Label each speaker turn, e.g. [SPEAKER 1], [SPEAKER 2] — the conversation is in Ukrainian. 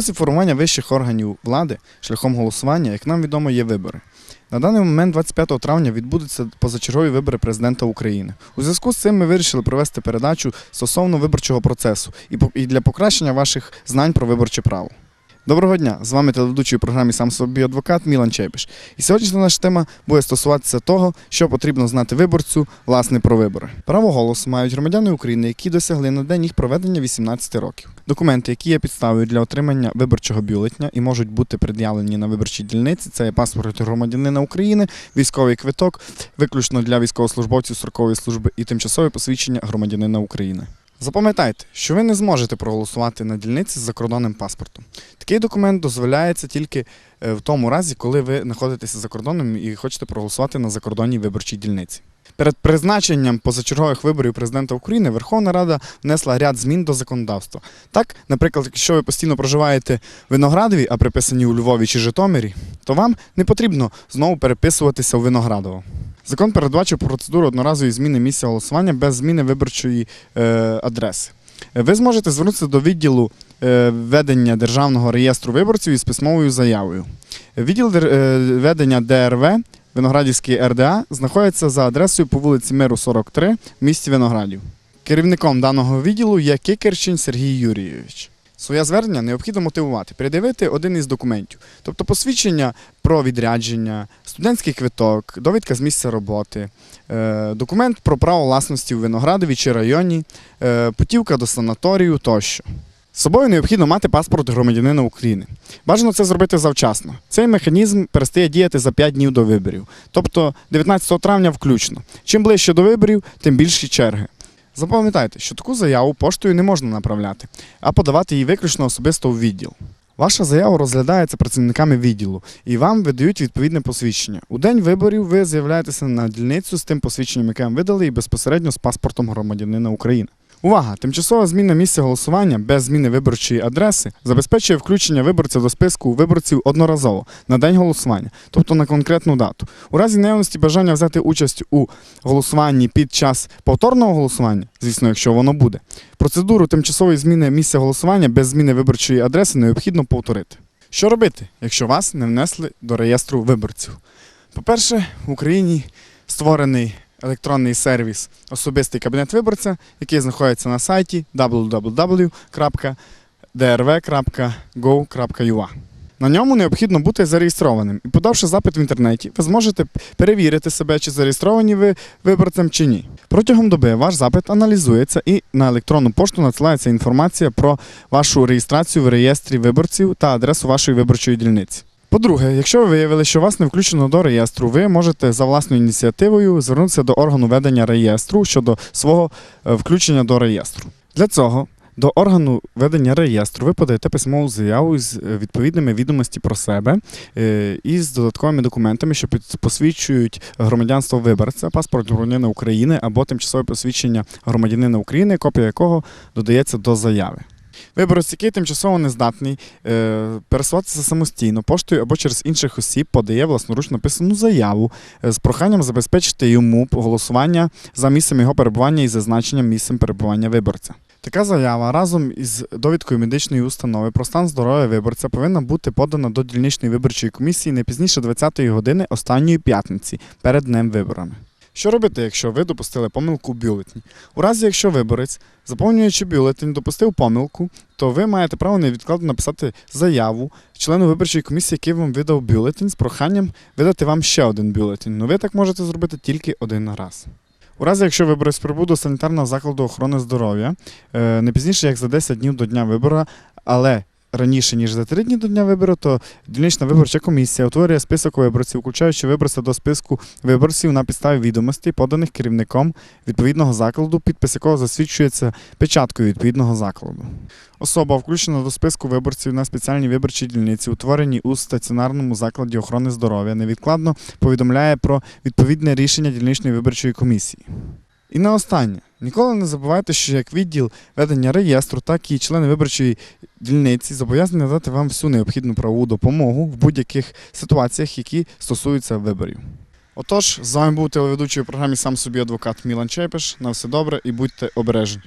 [SPEAKER 1] Спосіб формування вищих органів влади шляхом голосування, як нам відомо, є вибори. На даний момент, 25 травня, відбудуться позачергові вибори президента України. У зв'язку з цим ми вирішили провести передачу стосовно виборчого процесу і для покращення ваших знань про виборче право. Доброго дня! З вами телеведучий у програмі Сам собі адвокат Мілан Чепіш. І сьогоднішня наша тема буде стосуватися того, що потрібно знати виборцю власне про вибори. Право голосу мають громадяни України, які досягли на день їх проведення 18 років. Документи, які є підставою для отримання виборчого бюлетня і можуть бути пред'явлені на виборчій дільниці, це є паспорт громадянина України, військовий квиток, виключно для військовослужбовців строкової служби і тимчасове посвідчення громадянина України. Запам'ятайте, що ви не зможете проголосувати на дільниці з закордонним паспортом. Такий документ дозволяється тільки е, в тому разі, коли ви знаходитеся за кордоном і хочете проголосувати на закордонній виборчій дільниці. Перед призначенням позачергових виборів президента України Верховна Рада внесла ряд змін до законодавства. Так, наприклад, якщо ви постійно проживаєте в Виноградові, а приписані у Львові чи Житомирі, то вам не потрібно знову переписуватися у Виноградово. Закон передбачив процедуру одноразової зміни місця голосування без зміни виборчої е, адреси. Е, Ви зможете звернутися до відділу е, ведення Державного реєстру виборців із письмовою заявою. Відділ ведення ДРВ Виноградівський РДА знаходиться за адресою по вулиці Миру 43 в місті Виноградів. Керівником даного відділу є Кикерчин Сергій Юрійович. Своє звернення необхідно мотивувати, передивити один із документів, тобто посвідчення про відрядження, студентський квиток, довідка з місця роботи, е, документ про право власності в Виноградові чи районі, е, путівка до санаторію тощо. З собою необхідно мати паспорт громадянина України. Бажано це зробити завчасно. Цей механізм перестає діяти за 5 днів до виборів, тобто 19 травня включно. Чим ближче до виборів, тим більші черги. Запам'ятайте, що таку заяву поштою не можна направляти, а подавати її виключно особисто у відділ. Ваша заява розглядається працівниками відділу і вам видають відповідне посвідчення. У день виборів ви з'являєтеся на дільницю з тим посвідченням, яке вам видали, і безпосередньо з паспортом громадянина України. Увага! Тимчасова зміна місця голосування без зміни виборчої адреси забезпечує включення виборця до списку виборців одноразово на день голосування, тобто на конкретну дату. У разі наявності бажання взяти участь у голосуванні під час повторного голосування, звісно, якщо воно буде, процедуру тимчасової зміни місця голосування без зміни виборчої адреси необхідно повторити. Що робити, якщо вас не внесли до реєстру виборців? По-перше, в Україні створений електронний сервіс Особистий кабінет виборця, який знаходиться на сайті www.drv.gov.ua. На ньому необхідно бути зареєстрованим. І подавши запит в інтернеті, ви зможете перевірити себе, чи зареєстровані ви виборцем чи ні. Протягом доби ваш запит аналізується і на електронну пошту надсилається інформація про вашу реєстрацію в реєстрі виборців та адресу вашої виборчої дільниці. По-друге, якщо ви виявили, що вас не включено до реєстру, ви можете за власною ініціативою звернутися до органу ведення реєстру щодо свого е, включення до реєстру. Для цього до органу ведення реєстру ви подаєте письмову заяву з е, відповідними відомості про себе е, і з додатковими документами, що посвідчують громадянство виборця, паспорт громадянина України або тимчасове посвідчення громадянина України, копія якого додається до заяви. Виборець, який тимчасово нездатний е, пересуватися самостійно поштою або через інших осіб, подає власноруч написану заяву е, з проханням забезпечити йому голосування за місцем його перебування і зазначенням місцем перебування виборця. Така заява разом із довідкою медичної установи про стан здоров'я виборця повинна бути подана до дільничної виборчої комісії не пізніше 20-ї години останньої п'ятниці перед днем виборами. Що робити, якщо ви допустили помилку в бюлетні? У разі, якщо виборець, заповнюючи бюлетень, допустив помилку, то ви маєте право невідкладно написати заяву члену виборчої комісії, який вам видав бюлетень, з проханням видати вам ще один бюлетень. Ну ви так можете зробити тільки один раз. У разі, якщо виборець прибув до санітарного закладу охорони здоров'я, е, не пізніше як за 10 днів до дня вибору, але раніше, ніж за 3 дні до дня вибору, то дільнична виборча комісія утворює список виборців, включаючи виборця до списку виборців на підставі відомостей, поданих керівником відповідного закладу, підпис якого засвідчується печаткою відповідного закладу. Особа включена до списку виборців на спеціальній виборчій дільниці, утвореній у стаціонарному закладі охорони здоров'я, невідкладно повідомляє про відповідне рішення дільничної виборчої комісії. І на останнє. Ніколи не забувайте, що як відділ ведення реєстру, так і члени виборчої дільниці зобов'язані надати вам всю необхідну правову допомогу в будь-яких ситуаціях, які стосуються виборів. Отож, з вами був телеведучий у програмі Сам собі адвокат Мілан Чепеш. На все добре і будьте обережні.